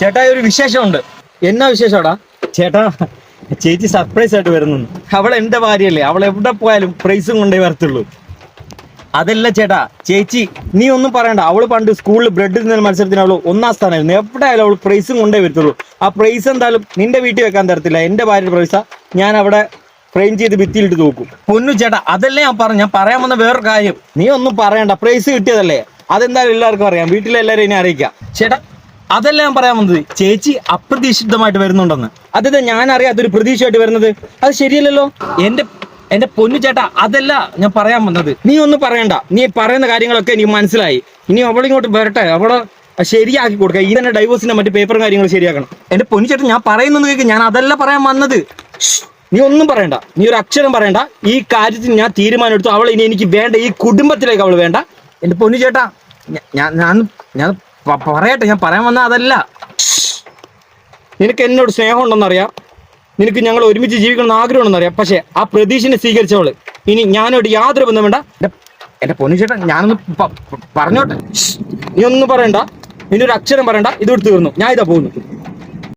ചേട്ടാ ഒരു വിശേഷമുണ്ട്. എന്നാ വിശേഷടാ? ചേട്ടാ ചേച്ചി സർപ്രൈസ് ആയിട്ട് വരുന്നു അവൾ എന്റെ ഭാര്യയല്ലേ. അവൾ എവിടെ പോയാലും പ്രൈസും കൊണ്ടേ വരത്തുള്ളൂ. അതല്ല ചേട്ടാ ചേച്ചി നീ ഒന്നും പറയണ്ട. അവൾ പണ്ട് സ്കൂളിൽ ബ്രെഡ് തിന്നൽ മത്സരത്തിന് അവൾ ഒന്നാം സ്ഥാനമായിരുന്നു. എവിടെ ആയാലും അവൾ പ്രൈസും കൊണ്ടേ വരത്തുള്ളൂ. ആ പ്രൈസ് എന്തായാലും നിന്റെ വീട്ടിൽ വെക്കാൻ തരത്തില്ല. എന്റെ ഭാര്യ പ്രൈസ ഞാൻ അവിടെ ഫ്രെയിം ചെയ്ത് ഭിത്തിയിലിട്ട് തൂക്കും. പൊന്നു ചേട്ടാ അതല്ലേ ഞാൻ പറഞ്ഞു ഞാൻ പറയാൻ വന്ന വേറൊരു കാര്യം. നീ ഒന്നും പറയണ്ട. പ്രൈസ് കിട്ടിയതല്ലേ. അതെന്തായാലും എല്ലാവർക്കും അറിയാം. വീട്ടിലെല്ലാവരും ഇനി അറിയിക്കാം. ചേട്ടാ അതല്ല ഞാൻ പറയാൻ വന്നത്? ചേച്ചി അപ്രതീക്ഷിതമായിട്ട് വരുന്നുണ്ടെന്ന്. അതെ ഞാൻ അറിയാം ഒരു പ്രതീക്ഷയായിട്ട് വരുന്നത്? അത് ശരിയല്ലല്ലോ? എന്റെ എന്റെ പൊന്നു ചേട്ടാ അതല്ല ഞാൻ പറയാൻ വന്നത്. നീ ഒന്നും പറയണ്ട. നീ പറയുന്ന കാര്യങ്ങളൊക്കെ എനിക്ക് മനസ്സിലായി. ഇനി അവളിങ്ങോട്ട് വരട്ടെ. അവളെ ശരിയാക്കി കൊടുക്കുക. ഈ തന്നെ ഡൈവോഴ്സിന്റെ മറ്റു പേപ്പറും കാര്യങ്ങളും ശരിയാക്കണം. എന്റെ പൊന്നു ചേട്ടൻ ഞാൻ പറയുന്നത് കേൾക്ക് ഞാൻ അതല്ല പറയാൻ വന്നത്. നീ ഒന്നും പറയണ്ട. നീ ഒരു അക്ഷരം പറയണ്ട. ഈ കാര്യത്തിന് ഞാൻ തീരുമാനം എടുത്തു. അവൾ ഇനി എനിക്ക് വേണ്ട. ഈ കുടുംബത്തിലേക്ക് അവൾ വേണ്ട. എന്റെ പൊന്നു ചേട്ടാ ഞാൻ ഞാൻ ഞാൻ പറയട്ടെ ഞാൻ പറയാൻ വന്ന അതല്ല. നിനക്ക് എന്നോട് സ്നേഹം ഉണ്ടെന്നറിയാം നിനക്ക് ഞങ്ങൾ ഒരുമിച്ച് ജീവിക്കണം ആഗ്രഹം ഉണ്ടെന്നറിയാം പക്ഷെ ആ പ്രതീക്ഷനെ സ്വീകരിച്ചവൾ ഇനി ഞാനോട് യാതൊരു ബന്ധം വേണ്ട. എന്റെ- എന്റെ പൊന്നു ചേട്ടാ ഞാനൊന്ന് പറഞ്ഞോട്ടെ. നീ ഒന്നും പറയണ്ട. ഇനി ഒരു അക്ഷരം പറയണ്ട. ഇതോട് തീർന്നു. ഞാൻ ഇതാ പോകുന്നു.